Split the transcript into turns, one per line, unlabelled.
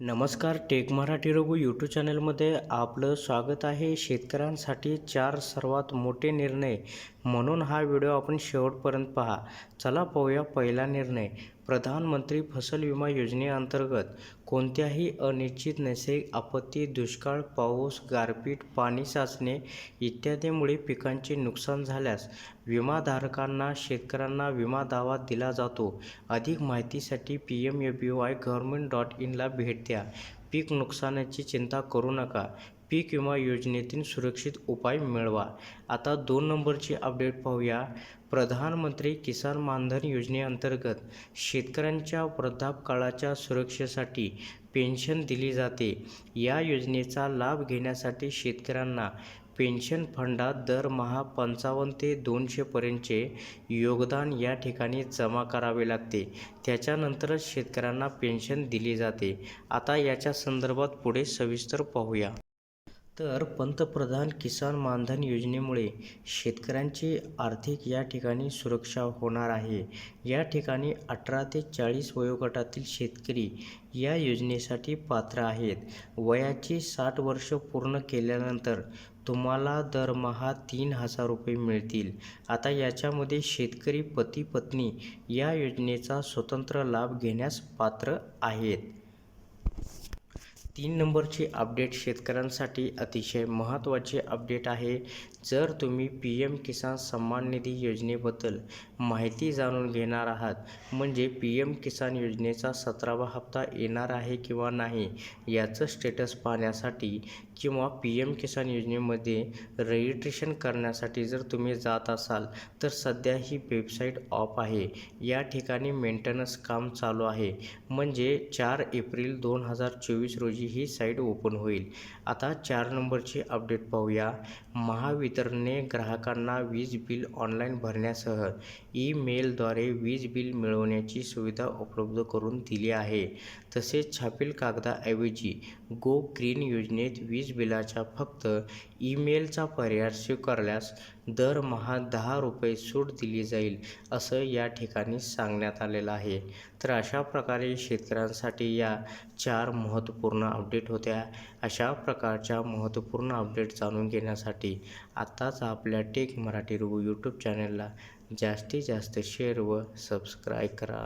नमस्कार take Marathi Raghu YouTube चॅनलमध्ये आपलं स्वागत आहे. शेतकऱ्यांसाठी चार सर्वात मोठे निर्णय म्हणून हा व्हिडिओ आपण शेवटपर्यंत पहा. चला पाहूया पहिला निर्णय. प्रधानमंत्री फसल विमा योजनेअंतर्गत कोणत्याही अनिश्चित नैसर्गिक आपत्ती दुष्काळ पाऊस गारपीट पाणी साचणे इत्यादीमुळे पिकांचे नुकसान झाल्यास विमाधारकांना शेतकऱ्यांना विमा दावा दिला जातो. अधिक माहितीसाठी P M A B Y government dot इनला भेट द्या. पीक नुकसानाची चिंता करू नका. पीक विमा योजनेतील सुरक्षित उपाय मिळवा. आता दोन नंबरची अपडेट पाहूया. प्रधानमंत्री किसान मानधन योजनेअंतर्गत शेतकऱ्यांच्या वृद्धापकाळाच्या सुरक्षेसाठी पेन्शन दिली जाते. या योजनेचा लाभ घेण्यासाठी शेतकऱ्यांना पेन्शन फंडात दरमहा पंचावन्न ते दोनशेपर्यंतचे योगदान या ठिकाणी जमा करावे लागते. त्याच्यानंतरच शेतकऱ्यांना पेन्शन दिली जाते. आता याच्या संदर्भात पुढे सविस्तर पाहूया. तर पंतप्रधान किसान मानधन योजनेमुळे शेतकऱ्यांची आर्थिक या ठिकाणी सुरक्षा होणार आहे. या ठिकाणी अठरा ते चाळीस वयोगटातील शेतकरी या योजनेसाठी पात्र आहेत. वयाची साठ वर्ष पूर्ण केल्यानंतर तुम्हाला दरमहा तीन हजार रुपये मिळतील. आता याच्यामध्ये शेतकरी पती पत्नी या योजनेचा स्वतंत्र लाभ घेण्यास पात्र आहेत. तीन नंबरची अपडेट शेतकऱ्यांसाठी अतिशय महत्त्वाची अपडेट आहे. जर तुम्ही पी एम किसान सन्मान निधी योजनेबद्दल माहिती जाणून घेणार आहात म्हणजे पी एम किसान योजनेचा सतरावा हप्ता येणार आहे किंवा नाही याचं स्टेटस पाहण्यासाठी किंवा पी एम किसान योजनेमध्ये रजिस्ट्रेशन करण्यासाठी जर तुम्ही जात असाल तर सध्या ही वेबसाईट ऑफ आहे. या ठिकाणी मेंटेनन्स काम चालू आहे. म्हणजे चार एप्रिल दोन हजार चोवीस रोजी ही साईट ओपन होईल. आता चार नंबरची अपडेट पाहूया. महावितरणने ग्राहकांना वीज बिल ऑनलाईन भरण्यासह ईमेलद्वारे वीज बिल मिळवण्याची सुविधा उपलब्ध करून दिली आहे. तसेच छापील कागदाऐवजी गो ग्रीन योजनेत वीज बिलाच्या फक्त ईमेलचा पर्याय स्वीकारल्यास दरमहा दहा रुपये सूट दिली जाईल असं या ठिकाणी सांगण्यात आलेलं आहे. तर अशा प्रकारे शेतकऱ्यांसाठी या चार महत्त्वपूर्ण अपडेट होत्या. अशा प्रकारच्या महत्त्वपूर्ण अपडेट जाणून घेण्यासाठी आत्ताच आपल्या टेक मराठी रुगू यूट्यूब चॅनलला जास्तीत जास्त शेअर व सबस्क्राईब करा.